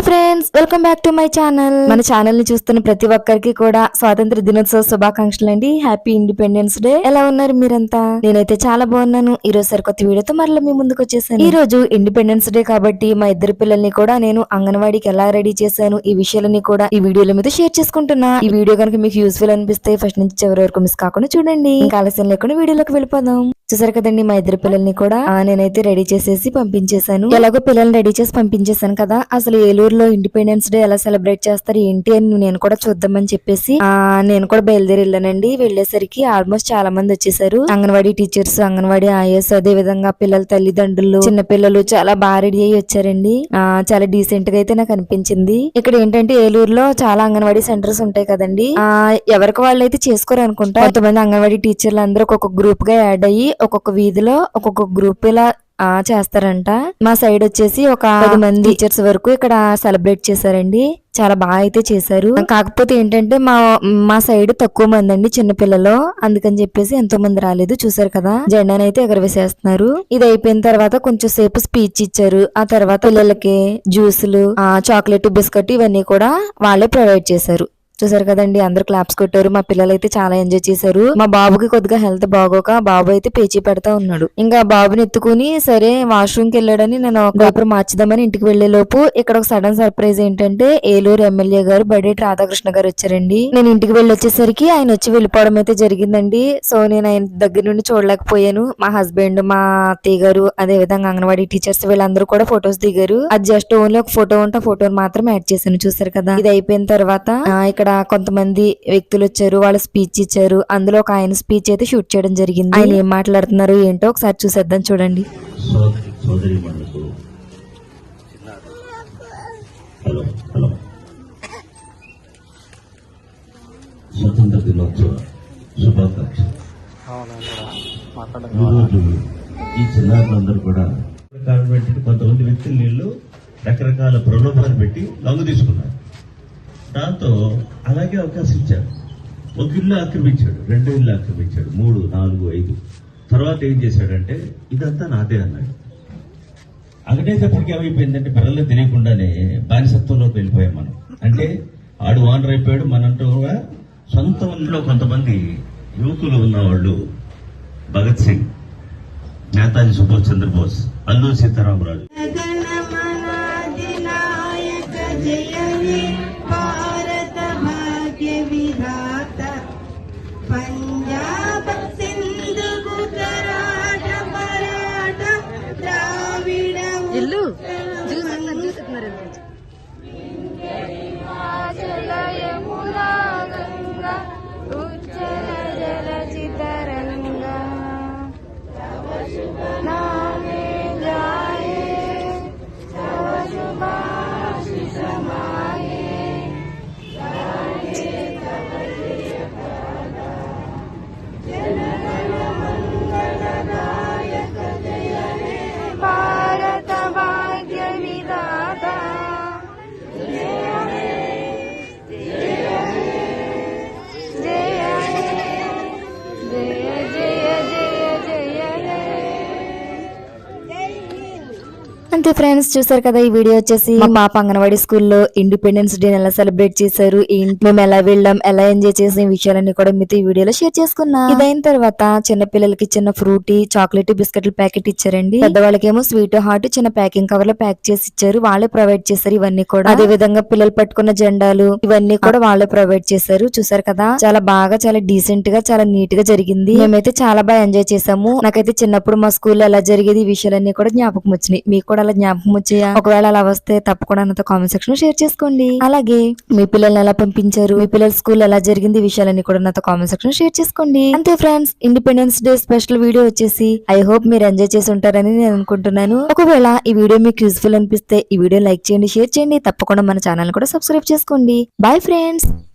Hi friends welcome back to my channel. మన ఛానల్ని చూస్తున్న ప్రతి ఒక్కరికి కూడా స్వాతంత్ర దినోత్సవ శుభాకాంక్షలు అండి. హ్యాపీ ఇండిపెండెన్స్ డే ఎలా ఉన్నారు మీరంతా? నేనైతే చాలా బాగున్నాను. ఈ రోజు సరికొత్త వీడియోతో మరలా మీ ముందుకు వచ్చేసాను. ఈ రోజు ఇండిపెండెన్స్ డే కాబట్టి మా ఇద్దరు పిల్లల్ని కూడా నేను అంగన్వాడీకి ఎలా రెడీ చేశాను ఈ విషయాలన్నీ కూడా ఈ వీడియోల మీద షేర్ చేసుకుంటున్నా. ఈ వీడియో కనుక మీకు యూస్ఫుల్ అనిపిస్తే ఫస్ట్ నుంచి చివరి వరకు మిస్ కాకుండా చూడండి. ఇంకా ఆలస్యం లేకుండా వీడియోలోకి వెళ్ళిపోదాం. చూసారు కదండి మా ఇద్దరు పిల్లల్ని కూడా? నేనైతే రెడీ చేసేసి పంపించేశాను. ఎలాగో పిల్లల్ని రెడీ చేసి పంపించేశాను కదా. అసలు ఏలూరులో ఇండిపెండెన్స్ డే ఎలా సెలబ్రేట్ చేస్తారు ఏంటి అని నేను కూడా చూద్దామని చెప్పేసి నేను కూడా బయలుదేరి వెళ్ళానండి. వెళ్ళేసరికి ఆల్మోస్ట్ చాలా మంది వచ్చేసారు. అంగన్వాడీ టీచర్స్ అంగన్వాడీ ఐఎస్ అదే విధంగా పిల్లల తల్లిదండ్రులు చిన్న పిల్లలు చాలా బాగా రెడీ అయ్యి వచ్చారండి. చాలా డీసెంట్గా అయితే నాకు అనిపించింది. ఇక్కడ ఏంటంటే ఏలూరులో చాలా అంగన్వాడీ సెంటర్స్ ఉంటాయి కదండి. ఆ ఎవరికి వాళ్ళు అయితే చేసుకోరు అనుకుంటా. కొంతమంది అంగన్వాడీ టీచర్లు అందరూ ఒక్కొక్క గ్రూప్గా యాడ్ అయ్యి ఒక్కొక్క వీధిలో ఒక్కొక్క గ్రూప్ ఇలా చేస్తారంట. మా సైడ్ వచ్చేసి ఒక పది మంది టీచర్స్ వరకు ఇక్కడ సెలబ్రేట్ చేశారండి. చాలా బాగా అయితే చేశారు. కాకపోతే ఏంటంటే మా మా సైడ్ తక్కువ మంది అండి చిన్నపిల్లలు అందుకని చెప్పేసి ఎంతో మంది రాలేదు. చూసారు కదా. జెండాని అయితే ఎగరవేసేస్తున్నారు. ఇది అయిపోయిన తర్వాత కొంచెం సేపు స్పీచ్ ఇచ్చారు. ఆ తర్వాత పిల్లలకి జ్యూసులు ఆ చాక్లెట్ బిస్కెట్ ఇవన్నీ కూడా వాళ్ళే ప్రొవైడ్ చేశారు. చూసారు కదండి అందరు క్లాప్స్ కొట్టారు. మా పిల్లలు అయితే చాలా ఎంజాయ్ చేశారు. మా బాబుకి కొద్దిగా హెల్త్ బాగోక బాబు అయితే పేచీ పెడతా ఉన్నాడు. ఇంకా బాబుని ఎత్తుకుని సరే వాష్రూమ్కి వెళ్ళాడని నేను డైపర్ మార్చిదామని ఇంటికి వెళ్ళే లోపు ఇక్కడ ఒక సడన్ సర్ప్రైజ్ ఏంటంటే ఏలూరు ఎమ్మెల్యే గారు బడేటి రాధాకృష్ణ గారు వచ్చారండి. నేను ఇంటికి వెళ్ళి వచ్చేసరికి ఆయన వచ్చి వెళ్ళిపోవడం అయితే జరిగిందండి. సో నేను ఆయన దగ్గర నుండి చూడలేకపోయాను. మా హస్బెండ్ మా అత్తయ్య గారు అదే విధంగా అంగన్వాడీ టీచర్స్ వీళ్ళందరూ కూడా ఫొటోస్ దిగారు. అది జస్ట్ ఓన్లీ ఒక ఫోటో ఉంటే ఫోటోని మాత్రం యాడ్ చేశాను. చూసారు కదా? ఇది అయిపోయిన తర్వాత ఇక్కడ ఇక్కడ కొంతమంది వ్యక్తులు వచ్చారు వాళ్ళ స్పీచ్ ఇచ్చారు. అందులో ఒక ఆయన స్పీచ్ అయితే షూట్ చేయడం జరిగింది. ఆయన ఏం మాట్లాడుతున్నారు ఏంటో ఒకసారి చూసేద్దాం చూడండి. స్వతంత్ర దినోత్సవ ఈ చిన్నారులందరూ కూడా కొంతమంది వ్యక్తులు నీళ్ళు రకరకాల ప్రలోభాలు పెట్టి లొంగ తీసుకున్నారు. దాంతో అలాగే అవకాశం ఇచ్చారు ఒక ఇల్లు ఆక్రమించాడు రెండు ఇల్లు ఆక్రమించాడు మూడు నాలుగు ఐదు. తర్వాత ఏం చేశాడంటే ఇదంతా నాదే అన్నాడు. అగటేటప్పటికి ఏమైపోయిందంటే పిల్లలు తెలియకుండానే బానిసత్వంలోకి వెళ్ళిపోయాం మనం. అంటే ఆడు వానర్ అయిపోయాడు మనంటూ కూడా సొంత ఊళ్ళో కొంతమంది యువకులు ఉన్నవాళ్ళు భగత్ సింగ్ నేతాజీ సుభాష్ చంద్రబోస్ అల్లూరి సీతారామరాజు. పంజాబ సింధు గుజరాట మరాఠ ద్రావిడ ఇల్లు యమునా అంతే ఫ్రెండ్స్ చూసారు కదా ఈ వీడియో వచ్చేసి మా పాప అంగన్వాడీ స్కూల్లో ఇండిపెండెన్స్ డే ఎలా సెలబ్రేట్ చేశారు. ఏంటి మేము ఎలా వెళ్ళాం ఎలా ఎంజాయ్ చేసిన విషయాలన్నీ కూడా మీతో ఈ వీడియోలో షేర్ చేసుకున్నా. ఇదైన తర్వాత చిన్న పిల్లలకి చిన్న ఫ్రూటీ చాక్లెట్ బిస్కెట్లు ప్యాకెట్ ఇచ్చారండి. పెద్దవాళ్ళకేమో స్వీట్ హార్ట్ చిన్న ప్యాకింగ్ కవర్లో ప్యాక్ చేసి ఇచ్చారు. వాళ్ళే ప్రొవైడ్ చేశారు ఇవన్నీ కూడా. అదే విధంగా పిల్లలు పట్టుకున్న జెండాలు ఇవన్నీ కూడా వాళ్ళే ప్రొవైడ్ చేశారు. చూసారు కదా చాలా బాగా చాలా డీసెంట్గా చాలా నీట్గా జరిగింది. మేమైతే చాలా బాగా ఎంజాయ్ చేసాము నాకైతే చిన్నప్పుడు మా స్కూల్లో ఎలా జరిగేది ఈ విషయాలన్నీ కూడా జ్ఞాపకం వచ్చినాయి. మీకు కూడా అలా జ్ఞాపకం వచ్చాయా? ఒకవేళ అలా వస్తే తప్పకుండా నాతో కామెంట్ సెక్షన్లో షేర్ చేసుకోండి. అలాగే మీ పిల్లల్ని ఎలా పంపించారు? మీ పిల్లల స్కూల్ ఎలా జరిగింది విషయాలన్నీ కూడా నాతో కామెంట్ సెక్షన్ షేర్ చేసుకోండి. అంతే friends independence day special video వచ్చేసి ఐ హోప్ మీరు ఎంజాయ్ చేసి ఉంటారని నేను అనుకుంటున్నాను. ఒకవేళ ఈ వీడియో మీకు యూస్ఫుల్ అనిపిస్తే ఈ వీడియో లైక్ చేయండి షేర్ చేయండి. తప్పకుండా మన ఛానల్ కూడా సబ్స్క్రైబ్ చేసుకోండి. Bye friends